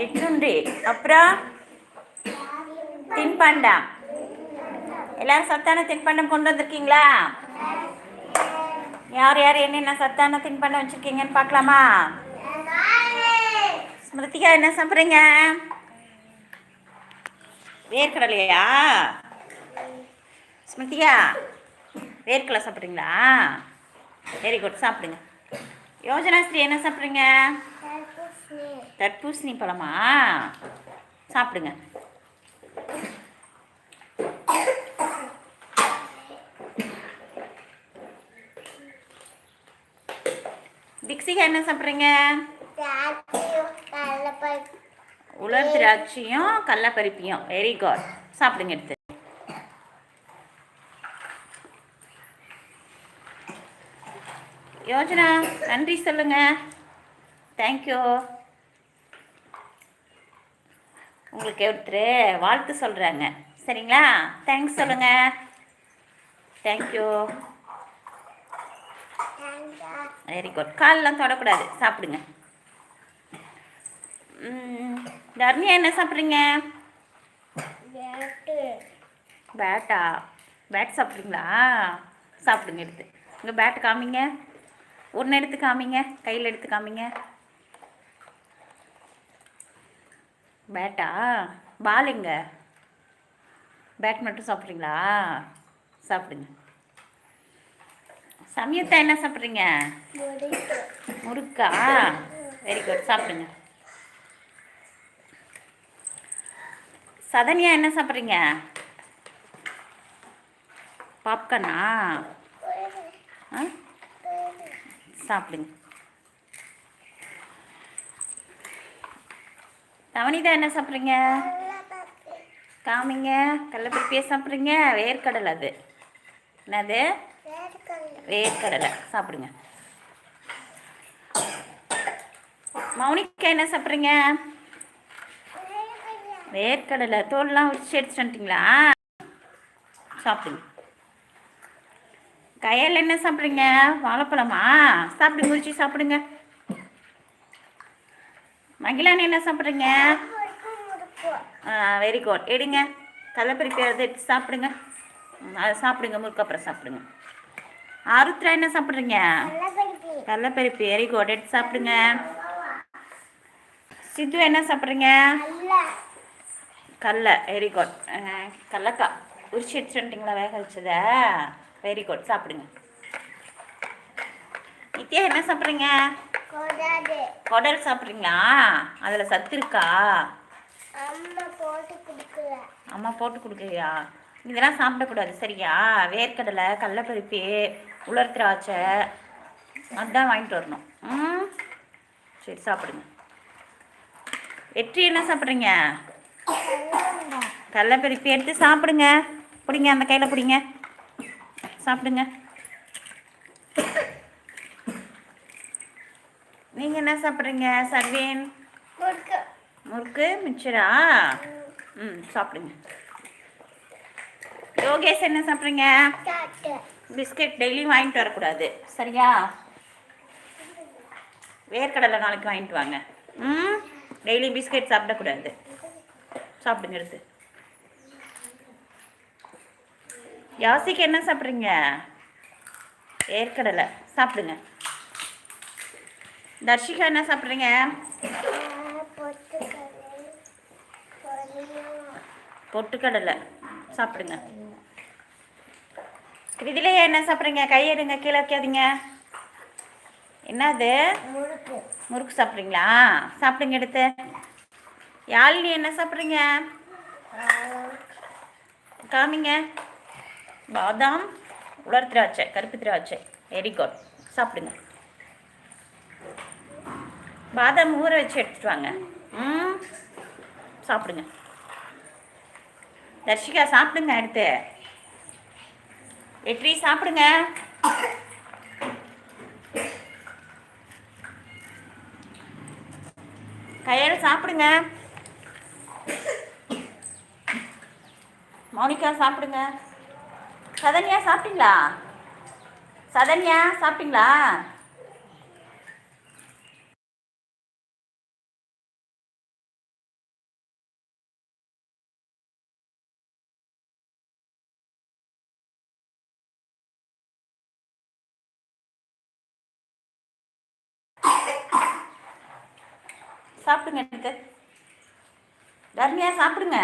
சிற்றுண்டி அப்புறம் தின்பண்டம் எல்லாரும் சத்தான தின்பண்டம் கொண்டு வந்திருக்கீங்களா யார் யார் என்னென்ன சத்தான தின்பண்டம் வச்சுருக்கீங்கன்னு பார்க்கலாமா ஸ்மிருதிகா என்ன சாப்பிட்றீங்க வேர்க்கடலையா ஸ்மிருதிகா வேர்க்கடலை சாப்பிட்றீங்களா வெரி குட் சாப்பிடுங்க யோஜனாஸ்ரீ என்ன சாப்பிட்றீங்க தர்பூசணி பழமா? சாப்பிடுங்க. திக்ஷிகா என்ன சாப்பிட்றீங்க? உலர் திராட்சையும் கடலப்பருப்பியும் வெரி குட் சாப்பிடுங்க எடுத்து. யோஜனா நன்றி சொல்லுங்க. தேங்க்யூ உங்களுக்கு ஒருத்தர் வாழ்த்து சொல்கிறாங்க சரிங்களா? தேங்க்ஸ் சொல்லுங்க. தேங்க்யூ வெரி குட் காலெலாம் தொடக்கூடாது. சாப்பிடுங்க. தர்மியா என்ன சாப்பிட்றீங்க? பேட்டா பேட் சாப்பிட்றீங்களா? சாப்பிடுங்க எடுத்து. இங்கே பேட் காமிங்க. ஒன்று எடுத்து காமிங்க. கையில் எடுத்து காமிங்க. பேட்டா? பால் எங்க? பேட் மட்டும் சாப்பிட்றீங்களா? சாப்பிடுங்க. சமயத்தா என்ன சாப்பிட்றீங்க? முறுக்கா? வெரி குட் சாப்பிடுங்க. சதனியா என்ன சாப்பிட்றீங்க? பாப்கார்னா ஆ? சாப்பிடுங்க. தவனிதா என்ன சாப்பிட்றீங்க? காமிங்க. கடலைப்பருப்பியே சாப்பிட்றீங்க? வேர்க்கடலை அது. என்னது? வேர்க்கடலை. சாப்பிடுங்க. மௌனிக்கா என்ன சாப்பிட்றீங்க? வேர்க்கடலை. தோல்லாம் உரிச்சு எடுத்துட்டு வந்துட்டீங்களா? சாப்பிடுங்க. கையில் என்ன சாப்பிட்றீங்க? வாழைப்பழமா? சாப்பிடுங்க உரிச்சு சாப்பிடுங்க. மகிழானி என்ன சாப்பிட்றீங்க? வெரி குட் எடுங்க. கடலைப்பருப்பி அதை எடுத்து சாப்பிடுங்க. அதை சாப்பிடுங்க. முறுக்கு அப்புறம் சாப்பிடுங்க. ஆருத்ரா என்ன சாப்பிட்றீங்க? கடலைப்பருப்பி வெரி குட் எடுத்து சாப்பிடுங்க. சித்து என்ன சாப்பிட்றீங்க? கடல வெரி குட் கடலக்காய் உரிச்சு எடுத்துட்டு வேக வச்சத. வெரி குட் சாப்பிடுங்க. நித்யா என்ன சாப்பிட்றீங்க? குடல் சாப்பிட்றீங்களா? அதில் சத்து இருக்கா? அம்மா போட்டு கொடுக்குறியா இதெல்லாம் சாப்பிடக்கூடாது சரியா? வேர்க்கடலை கடலைப்பருப்பி உலர் திராட்சை அதான் வாங்கிட்டு வரணும். ம்? சரி சாப்பிடுங்க. வெற்றி என்ன சாப்பிட்றீங்க? கடலைப்பருப்பி எடுத்து சாப்பிடுங்க. பிடிங்க அந்த கையில் பிடிங்க. சாப்பிடுங்க. நீங்கள் என்ன சாப்பிட்றீங்க? சர்வேன். முறுக்கு. மிச்சரா? ம் சாப்பிடுங்க. யோகேஷ் என்ன சாப்பிட்றீங்க? பிஸ்கட் டெய்லியும் வாங்கிட்டு வரக்கூடாது. சரியா? வேர்க்கடலை நாளைக்கு வாங்கிட்டு வாங்க. ம் டெய்லி பிஸ்கட் சாப்பிடக்கூடாது. சாப்பிடுங்க எடுத்து. யாசிக்கு என்ன சாப்பிட்றீங்க? வேர்க்கடலை. சாப்பிடுங்க. தர்ஷிகா என்ன சாப்பிட்றீங்க? பொட்டுக்கடலை. சாப்பிடுங்க. இதிலேயே என்ன சாப்பிட்றீங்க? கையெடுங்க கீழே வைக்காதீங்க. என்னது? முறுக்கு சாப்பிட்றீங்களா? சாப்பிடுங்க எடுத்து. யாழினி என்ன சாப்பிட்றீங்க? காமிங்க. பாதாம் உலர் திராட்சை கருப்பு திராட்சை. வெரி குட் சாப்பிடுங்க. பாதாம் ஊற வச்சு எடுத்துட்டு வாங்க. ம். சாப்பிடுங்க. தர்ஷிகா சாப்பிடுங்க அடுத்து. வெற்றி சாப்பிடுங்க. கையால் சாப்பிடுங்க. மௌனிகா சாப்பிடுங்க. சதன்யா சாப்பிட்டீங்களா? சதன்யா சாப்பிட்டீங்களா? சாப்பிடுங்க எடுத்து தர்மியா சாப்பிடுங்க.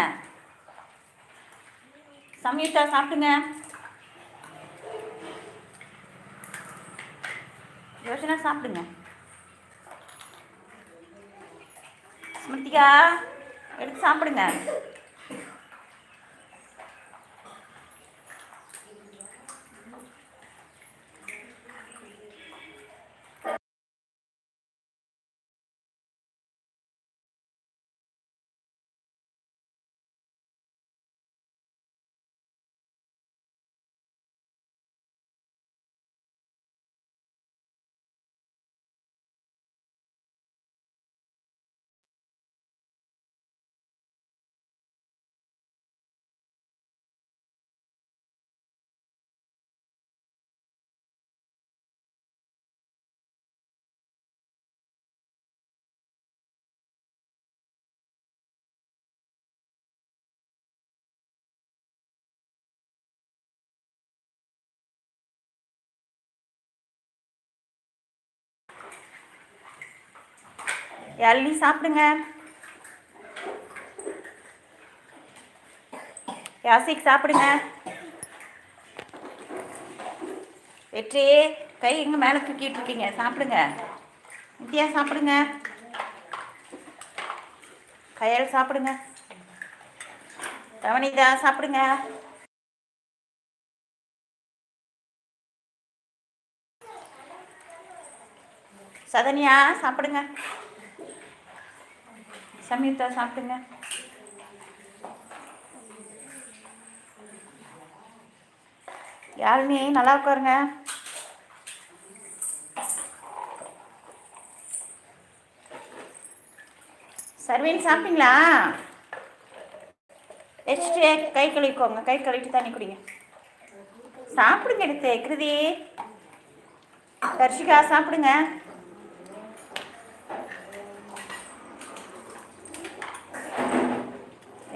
சம்யுக்தா சாப்பிடுங்க. யோசனா சாப்பிடுங்க. ஸ்மிருதிகா எடுத்து சாப்பிடுங்க. இளநீ சாப்பிடுங்க. யாசிக் சாப்பிடுங்க. வெற்றி கை எங்க மேலே தூக்கிட்டு இருக்கீங்க? சாப்பிடுங்க. நித்யா சாப்பிடுங்க. கையால் சாப்பிடுங்க. ரவனிதா சாப்பிடுங்க. சதனியா சாப்பிடுங்க. சம்யுக்தா சாப்பிடுங்க. யாழினி நல்லா உட்காருங்க சர்வீன் சாப்பிட்டீங்களா? வச்சுட்டு கை கழுவிக்கோங்க. கை கழுவிட்டு தண்ணி குடிங்க. சாப்பிடுங்க எடுத்து கிருதி. தர்ஷிகா சாப்பிடுங்க.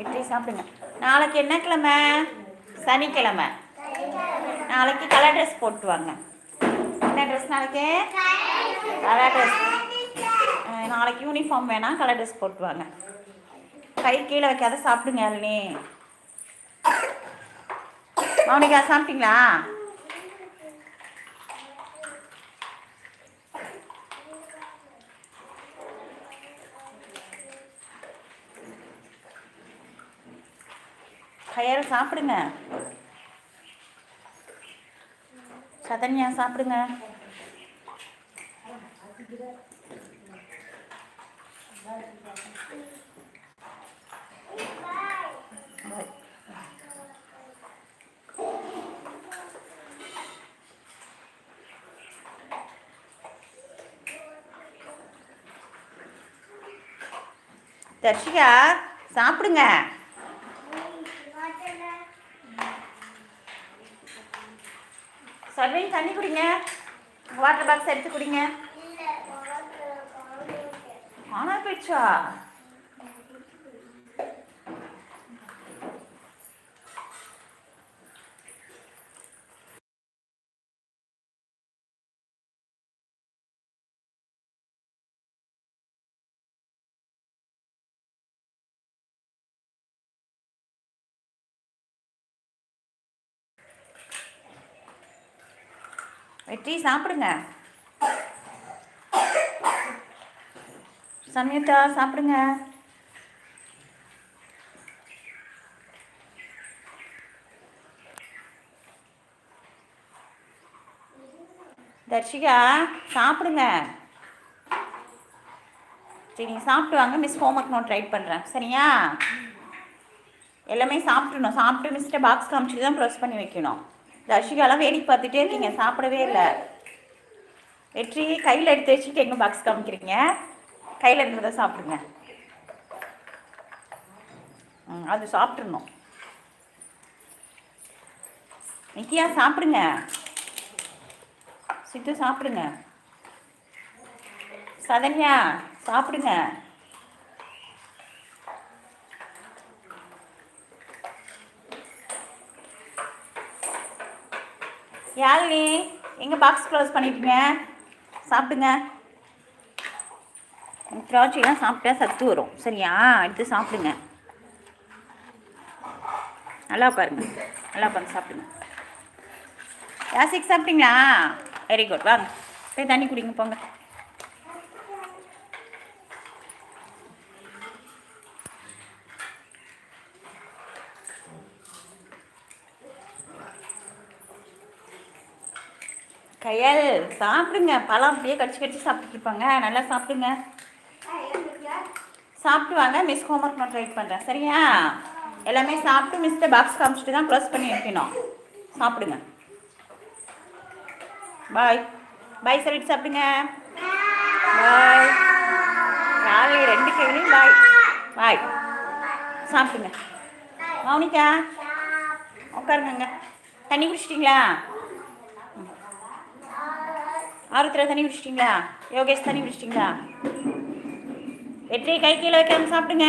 இட்லி சாப்பிடுங்க. நாளைக்கு என்ன கிழமை? சனிக்கிழமை. நாளைக்கு கலர் ட்ரெஸ் போட்டு வாங்க. என்ன ட்ரெஸ் நாளைக்கு? கலர் ட்ரெஸ் நாளைக்கு யூனிஃபார்ம் வேணாம் கலர் ட்ரெஸ் போட்டு வாங்க. கை கீழே வைக்காத சாப்பிடுங்க அல்னி. மௌனிகா சாப்பிட்டீங்களா? கயிறு சாப்பிடுங்க. சதன்யா சாப்பிடுங்க. தர்ஷிகா சாப்பிடுங்க. சர்வீன் தண்ணி குடிங்க. வாட்டர் பாக்ஸ் எடுத்து குடிங்க. ஆனா போயிடுச்சா? வெற்றி சாப்பிடுங்க. சம்யுக்தா சாப்பிடுங்க. தர்ஷிகா சாப்பிடுங்க. சரி நீங்கள் சாப்பிட்டு வாங்க. மிஸ் ஹோம்ஒர்க் நோட் ரைட் பண்ணுறேன் சரியா? எல்லாமே சாப்பிட்றணும் சாப்பிட்டு மிஸ்ட்டை பாக்ஸ் காமிச்சிட்டு தான் ப்ரெஸ் பண்ணி வைக்கணும். தர்ஷிகாலாம் வேடிக்கை பார்த்துட்டே இருக்கீங்க சாப்பிடவே இல்லை. வெற்றி கையில் எடுத்து வச்சுட்டு எங்கே பாக்ஸ் காமிக்கிறீங்க கையில் இருந்ததை சாப்பிடுங்க. ம் அது சாப்பிட்றணும் நிக்கியா சாப்பிடுங்க. சித்து சாப்பிடுங்க. சதன்யா சாப்பிடுங்க. யாழினி எங்கே பாக்ஸ் க்ளோஸ் பண்ணிட்டீங்க? சாப்பிடுங்க. திராட்சையெல்லாம் சாப்பிட்டா சத்து வரும். சரியா? எடுத்து சாப்பிடுங்க. நல்லா உட்காருங்க. நல்லா உட்காந்து சாப்பிடுங்க. யாசிக்கு சாப்பிட்டீங்களா? வெரி குட் வாங்க. போய் தண்ணி குடிங்க போங்க. கையல் சாப்பிடுங்க. பழம் அப்படியே கடிச்சு கடிச்சு சாப்பிட்டுட்டு இருப்பாங்க. நல்லா சாப்பிடுங்க. சாப்பிட்டு வாங்க. மிஸ் ஹோம்ஒர்க் நான் ட்ரை பண்ணுறேன் சரியா? எல்லாமே சாப்பிட்டு மிஸ்ட பாக்ஸ் காமிச்சிட்டு தான் க்ளோஸ் பண்ணி வைக்கணும். சாப்பிடுங்க. பாய் பாய் சொல்லிட்டு சாப்பிடுங்க. பாய் காலையில் ரெண்டு கையிலையும் பாய் பாய் சாப்பிடுங்க. மௌனிகா உட்காருங்க தண்ணி குடிச்சிட்டிங்களா? ஆருத்ரா தண்ணி குடிச்சிட்டிங்களா? யோகேஷ் தண்ணி குடிச்சிட்டிங்களா? வெற்றி கை கீழே வைக்காம சாப்பிடுங்க.